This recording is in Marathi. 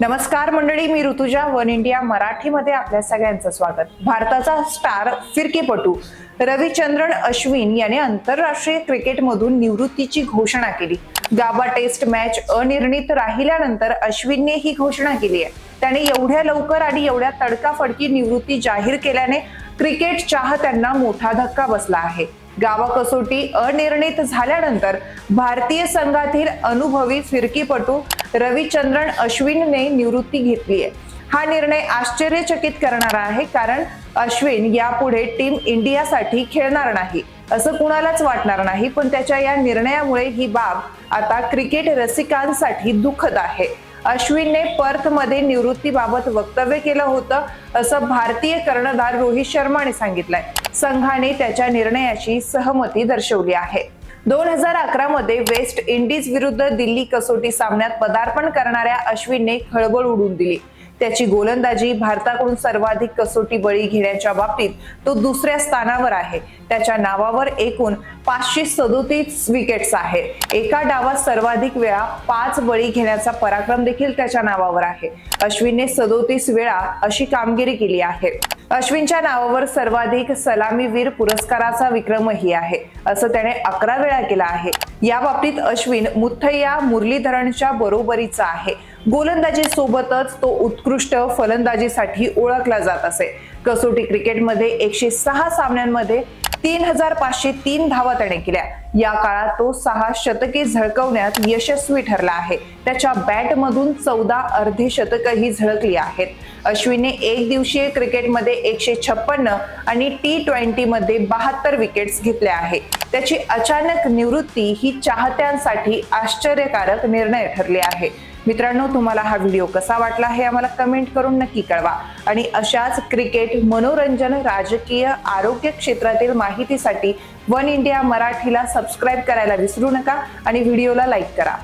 नमस्कार मंडळी मी ऋतुजा वन इंडिया मराठीमध्ये आपल्या सगळ्यांचं स्वागत. भारताचा स्टार फिरकीपटू रविचंद्रन अश्विन याने आंतरराष्ट्रीय क्रिकेटमधून निवृत्तीची घोषणा केली. गाबा टेस्ट मॅच अनिर्णित राहिल्यानंतर अश्विनने ही घोषणा केली आहे. त्याने एवढ्या लवकर आणि एवढ्या तडकाफडकी निवृत्ती जाहीर केल्याने क्रिकेट चाहत्यांना मोठा धक्का बसला आहे. गावा कसोटी अनिर्णित झाल्यानंतर भारतीय संघातील अनुभवी फिरकीपटू रविचंद्रन अश्विनने निवृत्ती घेतली आहे. हा निर्णय आश्चर्यचकित करणारा आहे कारण अश्विन यापुढे टीम इंडियासाठी खेळणार नाही. असं कुणालाच वाटणार नाही पण त्याच्या या निर्णयामुळे ही बाब आता क्रिकेट रसिकांसाठी दुःखद आहे. अश्विनने पर्थमध्ये निवृत्तीबाबत वक्तव्य केलं होतं असं भारतीय कर्णधार रोहित शर्माने सांगितलंय. संघाने त्याच्या निर्णयाची सहमती दर्शवली आहे. दोन हजार अकरा मध्ये वेस्ट इंडिज विरुद्ध दिल्ली कसोटी सामन्यात पदार्पण करणाऱ्या अश्विनने खळबळ उडून दिली. त्याची गोलंदाजी भारताकडून सर्वाधिक कसोटी बळी घेण्याच्या बाबतीत तो दुसऱ्या स्थानावर आहे. त्याच्या नावावर एकूण पाचशे सदोतीस विकेट्स आहेत एका डावात सर्वाधिक वेळा पाच बळी घेण्याचा पराक्रम देखील त्याच्या नावावर आहे. अश्विनने सदोतीस वेळा अशी कामगिरी केली आहे. अश्विनच्या नावावर सर्वाधिक सलामीवीर पुरस्काराचा विक्रमही आहे. असं त्याने अकरा वेळा केला आहे. या बाबतीत अश्विन मुथय्या मुरलीधरणच्या बरोबरीचा आहे. गोलंदाजी सोबतच तो उत्कृष्ट फलंदाजीसाठी ओळखला जात असे. कसोटी क्रिकेटमध्ये एकशे सहा सामन्यांमध्ये तीन हजार पाचशे तीन धावा त्याने केल्या. या काळात तो सहा शतके झळकवण्यात यशस्वी ठरला आहे. त्याच्या बॅटमधून चौदा अर्धे शतकही झळकली आहेत. अश्विनने एक दिवसीय क्रिकेटमध्ये एकशे छप्पन्न आणि टी ट्वेंटी मध्ये बहात्तर विकेट्स घेतल्या आहे त्याची अचानक निवृत्ती ही चाहत्यांसाठी आश्चर्यकारक निर्णय ठरले आहे. मित्रांनो तुम्हाला हा व्हिडिओ कसा वाटला हे आम्हाला कमेंट करून नक्की कळवा. आणि अशाच क्रिकेट मनोरंजन राजकीय आरोग्य क्षेत्रातील माहितीसाठी वन इंडिया मराठीला सबस्क्राईब करायला विसरू नका आणि व्हिडिओला लाईक करा.